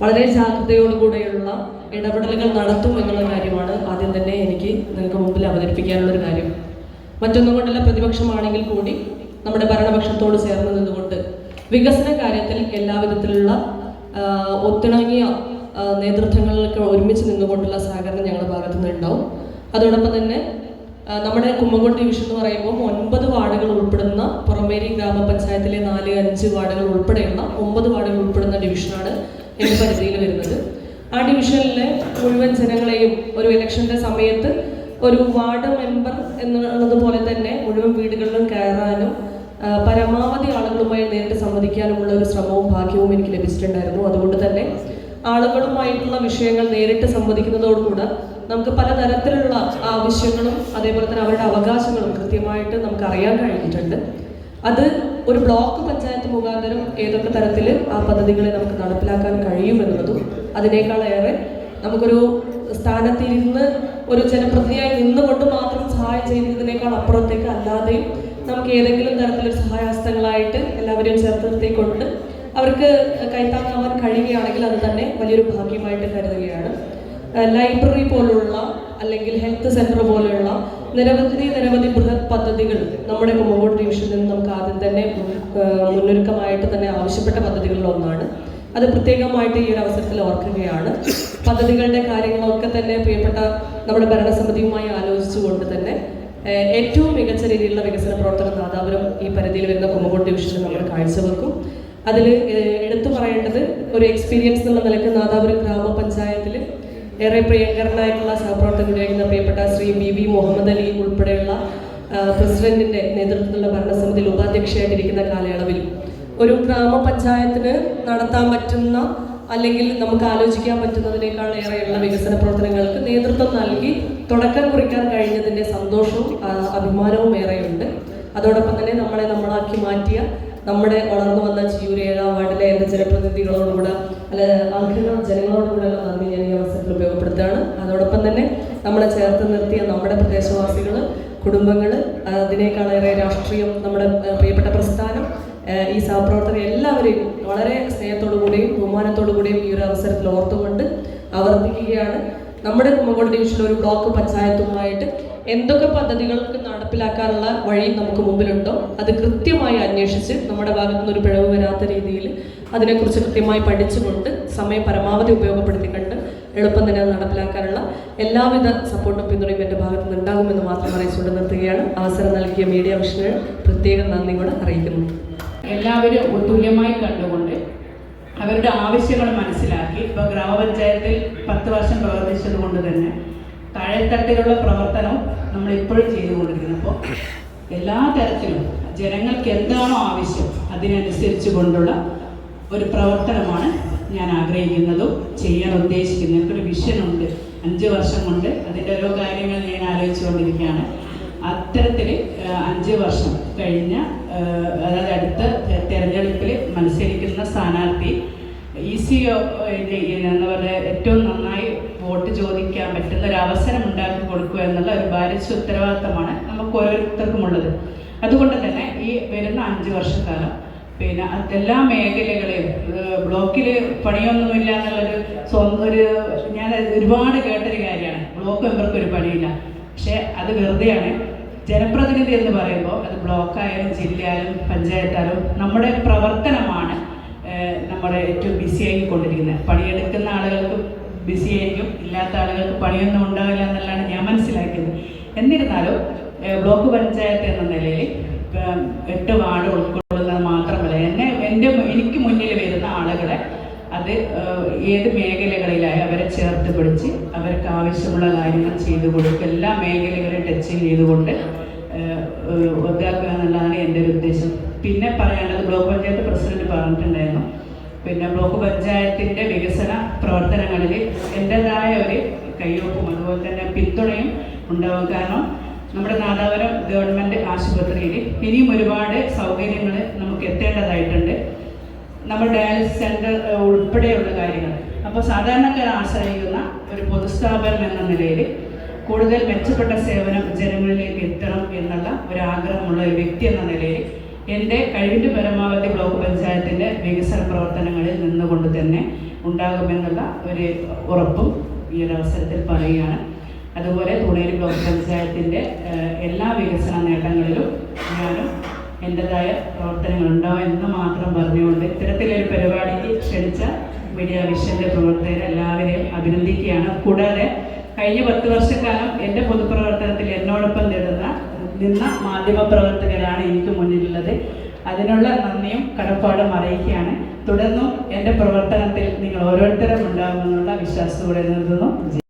വളരെ ജാഗ്രതയോടുകൂടെയുള്ള ഇടപെടലുകൾ നടത്തും എന്നുള്ള കാര്യമാണ് ആദ്യം തന്നെ എനിക്ക് നിങ്ങൾക്ക് മുമ്പിൽ അവതരിപ്പിക്കാനുള്ള ഒരു കാര്യം. മറ്റൊന്നും കൊണ്ടല്ല പ്രതിപക്ഷമാണെങ്കിൽ കൂടി നമ്മുടെ ഭരണപക്ഷത്തോട് ചേർന്ന് നിന്നുകൊണ്ട് വികസന കാര്യത്തിൽ എല്ലാവിധത്തിലുള്ള ഒത്തിണങ്ങിയ നേതൃത്വങ്ങളിലൊക്കെ ഒരുമിച്ച് നിന്നുകൊണ്ടുള്ള സഹകരണം ഞങ്ങളുടെ ഭാഗത്തു നിന്ന് ഉണ്ടാവും അതോടൊപ്പം തന്നെ നമ്മുടെ കുമ്മകോട് ഡിവിഷൻ എന്ന് പറയുമ്പോൾ ഒൻപത് വാർഡുകൾ ഉൾപ്പെടുന്ന പുറമേരി ഗ്രാമപഞ്ചായത്തിലെ നാല് അഞ്ച് വാർഡുകൾ ഉൾപ്പെടെയുള്ള ഒമ്പത് വാർഡുകൾ ഉൾപ്പെടുന്ന ഡിവിഷനാണ് എന്റെ പരിധിയിൽ വരുന്നത്. ആ ഡിവിഷനിലെ മുഴുവൻ ജനങ്ങളെയും ഒരു ഇലക്ഷന്റെ സമയത്ത് ഒരു വാർഡ് മെമ്പർ എന്നുള്ളത് പോലെ തന്നെ മുഴുവൻ വീടുകളിലും കയറാനും പരമാവധി ആളുകളുമായി നേരിട്ട് സംവദിക്കാനുമുള്ള ഒരു ശ്രമവും ഭാഗ്യവും എനിക്ക് ലഭിച്ചിട്ടുണ്ടായിരുന്നു. അതുകൊണ്ട് തന്നെ ആളുകളുമായിട്ടുള്ള വിഷയങ്ങൾ നേരിട്ട് സംവദിക്കുന്നതോടുകൂടെ നമുക്ക് പലതരത്തിലുള്ള ആവശ്യങ്ങളും അതേപോലെ തന്നെ അവരുടെ അവകാശങ്ങളും കൃത്യമായിട്ട് നമുക്ക് അറിയാൻ കഴിഞ്ഞിട്ടുണ്ട്. അത് ഒരു ബ്ലോക്ക് പഞ്ചായത്ത് മുഖാന്തരം ഏതൊക്കെ തരത്തിൽ ആ പദ്ധതികളെ നമുക്ക് നടപ്പിലാക്കാൻ കഴിയുമെന്നുള്ളതും അതിനേക്കാളേറെ നമുക്കൊരു സ്ഥാനത്തിരുന്ന് ഒരു ജനപ്രതിനിധിയായി നിന്നുകൊണ്ട് മാത്രം സഹായം ചെയ്യുന്നതിനേക്കാൾ അപ്പുറത്തേക്ക് അല്ലാതെയും നമുക്ക് ഏതെങ്കിലും തരത്തിലൊരു സഹായഹസ്തങ്ങളായിട്ട് എല്ലാവരെയും ചേർത്ത് അവർക്ക് കൈത്താങ്ങാവാൻ കഴിയുകയാണെങ്കിൽ അത് തന്നെ വലിയൊരു ഭാഗ്യമായിട്ട് കരുതുകയാണ്. ലൈബ്രറി പോലുള്ള അല്ലെങ്കിൽ ഹെൽത്ത് സെന്റർ പോലെയുള്ള നിരവധി നിരവധി ബൃഹത് പദ്ധതികൾ നമ്മുടെ കുമ്മങ്കോട് ഡിവിഷനിൽ നിന്ന് നമുക്ക് ആദ്യം തന്നെ മുന്നൊരുക്കമായിട്ട് തന്നെ ആവശ്യപ്പെട്ട പദ്ധതികളിൽ ഒന്നാണ്. അത് പ്രത്യേകമായിട്ട് ഈ ഒരു അവസരത്തിൽ ഓർക്കുകയാണ്. പദ്ധതികളുടെ കാര്യങ്ങളൊക്കെ തന്നെ പ്രിയപ്പെട്ട നമ്മുടെ ഭരണസമിതിയുമായി ആലോചിച്ചുകൊണ്ട് തന്നെ ഏറ്റവും മികച്ച രീതിയിലുള്ള വികസന പ്രവർത്തനം നാദാപുരം ഈ പരിധിയിൽ വരുന്ന കുമ്പകോട് ഡിവിഷനിൽ നമ്മൾ കാഴ്ചവെക്കും. അതിൽ എടുത്തു പറയേണ്ടത് ഒരു എക്സ്പീരിയൻസ് എന്നുള്ള നിലയ്ക്ക് നാദാപുരം ഗ്രാമപഞ്ചായത്തിൽ ഏറെ പ്രിയങ്കരനായിട്ടുള്ള സഹപ്രവർത്തകനായിരുന്ന പ്രിയപ്പെട്ട ശ്രീ ബി വി മുഹമ്മദ് അലി ഉൾപ്പെടെയുള്ള പ്രസിഡന്റിന്റെ നേതൃത്വത്തിലുള്ള ഭരണസമിതിയിൽ ഉപാധ്യക്ഷയായിട്ടിരിക്കുന്ന കാലയളവിൽ ഒരു ഗ്രാമപഞ്ചായത്തിന് നടത്താൻ പറ്റുന്ന അല്ലെങ്കിൽ നമുക്ക് ആലോചിക്കാൻ പറ്റുന്നതിനേക്കാൾ ഏറെയുള്ള വികസന പ്രവർത്തനങ്ങൾക്ക് നേതൃത്വം നൽകി തുടക്കം കുറിക്കാൻ കഴിഞ്ഞതിന്റെ സന്തോഷവും അഭിമാനവും ഏറെയുണ്ട്. അതോടൊപ്പം തന്നെ നമ്മളെ നമ്മളാക്കി മാറ്റിയ നമ്മുടെ വളർന്നു വന്ന ചിയൂർ ഏഴാം വാർഡിലെ എന്റെ ജനപ്രതിനിധികളോടുകൂടെ അല്ല ആഗ്രഹ ജനങ്ങളോടുകൂടെ നന്ദി ഞാൻ ഈ അവസരത്തിൽ ഉപയോഗപ്പെടുത്തുകയാണ്. അതോടൊപ്പം തന്നെ നമ്മളെ ചേർത്ത് നിർത്തിയ നമ്മുടെ പ്രദേശവാസികൾ കുടുംബങ്ങൾ അതിനേക്കാളേറെ രാഷ്ട്രീയം നമ്മുടെ പ്രിയപ്പെട്ട പ്രസ്ഥാനം ഈ സഹപ്രവർത്തകർ എല്ലാവരെയും വളരെ സ്നേഹത്തോടു കൂടിയും ബഹുമാനത്തോടു കൂടിയും ഈ ഒരു അവസരത്തിൽ ഓർത്തുകൊണ്ട് ആവർത്തിക്കുകയാണ്. നമ്മുടെ കുമ്മങ്കോട് ഡിവിഷനിൽ ഒരു ബ്ലോക്ക് പഞ്ചായത്തുമായിട്ട് എന്തൊക്കെ പദ്ധതികൾക്ക് നടപ്പിലാക്കാനുള്ള വഴി നമുക്ക് മുമ്പിലുണ്ടോ? അത് കൃത്യമായി അന്വേഷിച്ച് നമ്മുടെ ഭാഗത്തു നിന്ന് ഒരു പിഴവ് വരാത്ത രീതിയിൽ അതിനെക്കുറിച്ച് കൃത്യമായി പഠിച്ചുകൊണ്ട് സമയം പരമാവധി ഉപയോഗപ്പെടുത്തിക്കൊണ്ട് എളുപ്പം തന്നെ അത് നടപ്പിലാക്കാനുള്ള എല്ലാവിധ സപ്പോർട്ടും പിന്തുണയും എന്റെ ഭാഗത്തു നിന്ന് ഉണ്ടാകുമെന്ന് മാത്രം അറിയിച്ചുകൊണ്ട് നിർത്തുകയാണ്. അവസരം നൽകിയ മീഡിയ വിഷന് പ്രത്യേകം നന്ദി കൂടെ അറിയിക്കുന്നു. എല്ലാവരും തുല്യമായി കണ്ടുകൊണ്ട് അവരുടെ ആവശ്യങ്ങൾ മനസ്സിലാക്കി. ഇപ്പോൾ ഗ്രാമപഞ്ചായത്തിൽ പത്ത് വർഷം പ്രവർത്തിച്ചത് കൊണ്ട് തന്നെ താഴെത്തട്ടിലുള്ള പ്രവർത്തനം നമ്മൾ ഇപ്പോഴും ചെയ്തുകൊണ്ടിരിക്കുന്നു. അപ്പോൾ എല്ലാ തരത്തിലും ജനങ്ങൾക്ക് എന്താണോ ആവശ്യം അതിനനുസരിച്ച് കൊണ്ടുള്ള ഒരു പ്രവർത്തനമാണ് ഞാൻ ആഗ്രഹിക്കുന്നതും ചെയ്യാൻ ഉദ്ദേശിക്കുന്നത്. എനിക്കൊരു വിഷനുണ്ട് അഞ്ച് വർഷം കൊണ്ട് അതിന്റെ ഓരോ കാര്യങ്ങൾ ഞാൻ ആലോചിച്ചുകൊണ്ടിരിക്കുകയാണ്. അത്തരത്തിൽ അഞ്ച് വർഷം കഴിഞ്ഞ അതായത് അടുത്ത തെരഞ്ഞെടുപ്പിൽ മത്സരിക്കുന്ന സ്ഥാനാർത്ഥി ഇ സി എന്താ പറയുക ഏറ്റവും നന്നായി വോട്ട് ചോദിക്കാൻ പറ്റുന്ന ഒരു അവസരം ഉണ്ടാക്കി കൊടുക്കുക എന്നുള്ള ഒരു ഭാരിച്ച ഉത്തരവാദിത്തമാണ് നമുക്ക് ഓരോരുത്തർക്കും ഉള്ളത്. അതുകൊണ്ട് തന്നെ ഈ വരുന്ന അഞ്ച് വർഷക്കാലം പിന്നെ എല്ലാ മേഖലകളെയും ബ്ലോക്കിൽ പണിയൊന്നുമില്ല എന്നുള്ളൊരു സ്വന്തം ഒരു ഞാൻ ഒരുപാട് കേട്ടൊരു കാര്യമാണ്. ബ്ലോക്ക് മെമ്പർക്ക് ഒരു പണിയില്ല. പക്ഷേ അത് വെറുതെയാണ്. ജനപ്രതിനിധി എന്ന് പറയുമ്പോൾ അത് ബ്ലോക്കായാലും ജില്ലയായാലും പഞ്ചായത്തായാലും നമ്മുടെ പ്രവർത്തനമാണ് നമ്മുടെ ഏറ്റവും ബിസി ആയിക്കൊണ്ടിരിക്കുന്നത്. പണിയെടുക്കുന്ന ആളുകൾക്ക് ബിസി ആയിരിക്കും ഇല്ലാത്ത ആളുകൾക്ക് പണിയൊന്നും ഉണ്ടാവില്ല എന്നുള്ളതാണ് ഞാൻ മനസ്സിലാക്കിയത്. എന്നിരുന്നാലും ബ്ലോക്ക് പഞ്ചായത്ത് എന്ന നിലയിൽ എട്ട് വാർഡ് ഉൾക്കൊള്ളുന്നത് മാത്രമല്ല എന്നെ എന്റെ എനിക്ക് മുന്നിൽ വരുന്ന ആളുകളെ അത് ഏത് മേഖലകളിലായി അവരെ ചേർത്ത് പിടിച്ച് അവർക്ക് ആവശ്യമുള്ള കാര്യങ്ങൾ ചെയ്തു കൊടുക്കുക എല്ലാ മേഖലകളും ടച്ച് ചെയ്തുകൊണ്ട് ഏഹ്, എന്നുള്ളതാണ് എന്റെ ഒരു ഉദ്ദേശം. പിന്നെ പറയാനുള്ളത് ബ്ലോക്ക് പഞ്ചായത്ത് പ്രസിഡന്റ് പറഞ്ഞിട്ടുണ്ടായിരുന്നു. പിന്നെ ബ്ലോക്ക് പഞ്ചായത്തിന്റെ വികസന പ്രവർത്തനങ്ങളിൽ എന്റെതായ ഒരു കയ്യൊപ്പും അതുപോലെ തന്നെ പിന്തുണയും ഉണ്ടാവും. കാരണം നമ്മുടെ നാദാപുരം ഗവൺമെന്റ് ആശുപത്രിയിൽ ഇനിയും ഒരുപാട് സൗകര്യങ്ങൾ നമുക്ക് എത്തേണ്ടതായിട്ടുണ്ട്. നമ്മുടെ ഡയാലിസിസ് സെന്റർ ഉൾപ്പെടെയുള്ള കാര്യങ്ങൾ. അപ്പോൾ സാധാരണക്കാർ ആശ്രയിക്കുന്ന ഒരു പൊതുസ്ഥാപനം എന്ന നിലയിൽ കൂടുതൽ മെച്ചപ്പെട്ട സേവനം ജനങ്ങളിലേക്ക് എത്തണം എന്നുള്ള ഒരു ആഗ്രഹമുള്ള ഒരു വ്യക്തി എന്ന നിലയിൽ എന്റെ കഴിവിന്റെ പരമാവധി ബ്ലോക്ക് പഞ്ചായത്തിന്റെ വികസന പ്രവർത്തനങ്ങളിൽ നിന്നുകൊണ്ട് തന്നെ ഉണ്ടാകുമെന്നുള്ള ഒരു ഉറപ്പും ഈ ഒരു അവസരത്തിൽ പറയുകയാണ്. അതുപോലെ തുണേരി ബ്ലോക്ക് പഞ്ചായത്തിന്റെ എല്ലാ വികസന നേട്ടങ്ങളിലും ഞാനും എന്റെതായ പ്രവർത്തനങ്ങൾ ഉണ്ടാവും എന്ന് മാത്രം പറഞ്ഞുകൊണ്ട് ഇത്തരത്തിലൊരു പരിപാടിക്ക് ക്ഷണിച്ച മീഡിയ വിഷന്റെ പ്രവർത്തകരെ എല്ലാവരെയും അഭിനന്ദിക്കുകയാണ്. കൂടാതെ കഴിഞ്ഞ പത്ത് വർഷക്കാലം എന്റെ പൊതുപ്രവർത്തനത്തിൽ എന്നോടൊപ്പം നേടുന്ന നിന്ന മാധ്യമപ്രവർത്തകരാണ് എനിക്ക് മുന്നിലുള്ളത്. അതിനുള്ള നന്ദിയും കടപ്പാടും അറിയിക്കുകയാണ്. തുടർന്നും എന്റെ പ്രവർത്തനത്തിൽ നിങ്ങൾ ഓരോരുത്തരും ഉണ്ടാകുമെന്നുള്ള വിശ്വാസത്തോടെ നിർത്തുന്നു